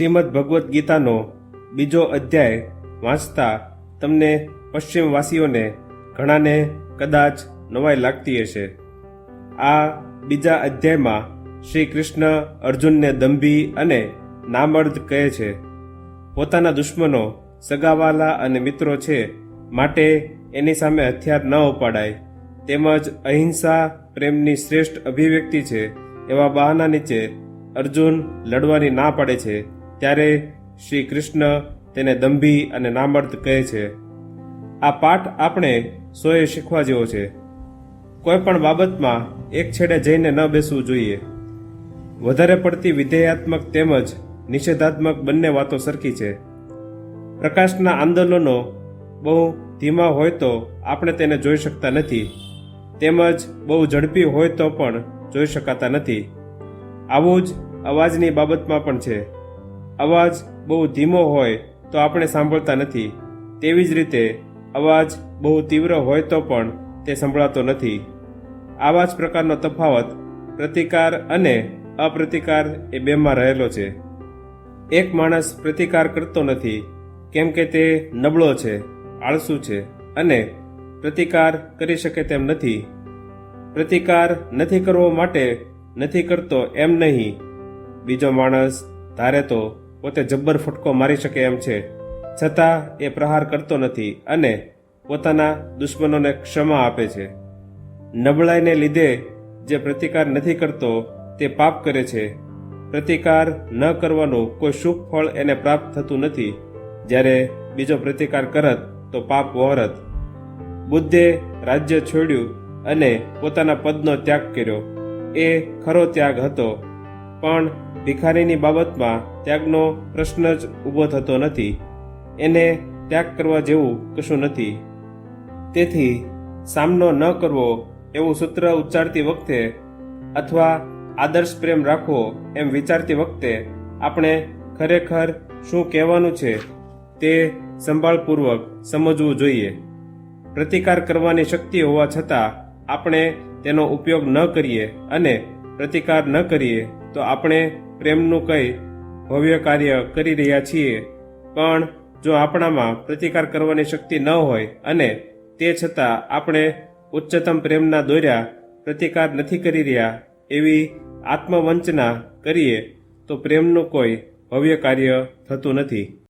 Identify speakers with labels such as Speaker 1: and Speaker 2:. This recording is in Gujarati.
Speaker 1: શ્રીમદ ભગવદ્ ગીતાનો બીજો અધ્યાય વાંચતા તમને પશ્ચિમવાસીઓને ઘણાને કદાચ નવાઈ લાગતી હશે. આ બીજા અધ્યાયમાં શ્રી કૃષ્ણ અર્જુનને દંભી અને નામર્દ કહે છે, પોતાના દુશ્મનો સગાવાલા અને મિત્રો છે, માટે એની સામે હથિયાર ન ઉપાડાય. તેમજ અહિંસા પ્રેમની શ્રેષ્ઠ અભિવ્યક્તિ છે, એવા બહાના નીચે અર્જુન લડવાની ના પાડે છે. ત્યારે શ્રી કૃષ્ણ તેને દંભી અને નામર્દ કહે છે, આ પાઠ આપણે સોએ શીખવા જેવો છે. કોઈ પણ બાબતમાં એક છેડે જઈને ન બેસવું જોઈએ. વધારે પડતી વિધેયાત્મક તેમજ નિષેધાત્મક બંને વાતો સરખી છે. પ્રકાશના આંદોલનો બહુ ધીમા હોય તો આપણે તેને જોઈ શકતા નથી. તેમજ બહુ ઝડપી હોય તો પણ જોઈ શકાતા નથી. આવું જ અવાજની બાબતમાં પણ છે. અવાજ બહુ ધીમો હોય તો આપણે સાંભળતા નથી. તેવી જ રીતે, અવાજ બહુ તીવ્ર હોય તો પણ તે સંભળાતો નથી. આવા જ પ્રકારનો તફાવત પ્રતિકાર અને અપ્રતિકાર એ બેમાં રહેલો છે. એક માણસ પ્રતિકાર કરતો નથી, કેમ કે તે નબળો છે, આળસુ છે અને પ્રતિકાર કરી શકે તેમ નથી. પ્રતિકાર નથી કરવો માટે નથી કરતો એમ નહીં. બીજો માણસ ધારે તો પોતે જબ્બર ફટકો મારી શકે એમ છે. છતાં એ પ્રહાર કરતો નથી અને પોતાના દુશ્મનોને ક્ષમા આપે છે. નબળાઈને લીધે જે પ્રતિકાર નથી કરતો તે પાપ કરે છે. પ્રતિકાર ન કરવાનું કોઈ શુભ ફળ એને પ્રાપ્ત થતું નથી. જ્યારે બીજો પ્રતિકાર કરત તો પાપ વહરત બુદ્ધે રાજ્ય છોડ્યું અને પોતાના પદનો ત્યાગ કર્યો. એ ખરો ત્યાગ હતો. પણ ભિખારીની બાબતમાં ત્યાગનો પ્રશ્ન જ ઊભો થતો નથી. એને ત્યાગ કરવા જેવું કશું નથી. તેથી સામનો ન કરવો એવું સૂત્ર ઉચ્ચારતી વખતે અથવા આદર્શ પ્રેમ રાખવો એમ વિચારતી વખતે આપણે ખરેખર શું કહેવાનું છે તે સંભાળપૂર્વક સમજવું જોઈએ. પ્રતિકાર કરવાની શક્તિ હોવા છતાં આપણે તેનો ઉપયોગ ન કરીએ અને પ્રતિકાર ન કરીએ તો આપણે પ્રેમનું કંઈ ભવ્ય કાર્ય કરી રહ્યા છીએ. પણ જો આપણામાં પ્રતિકાર કરવાની શક્તિ ન હોય અને તે છતાં આપણે ઉચ્ચતમ પ્રેમના દોર્યા પ્રતિકાર નથી કરી રહ્યા એવી આત્મવંચના કરીએ તો પ્રેમનું કોઈ ભવ્ય કાર્ય થતું નથી.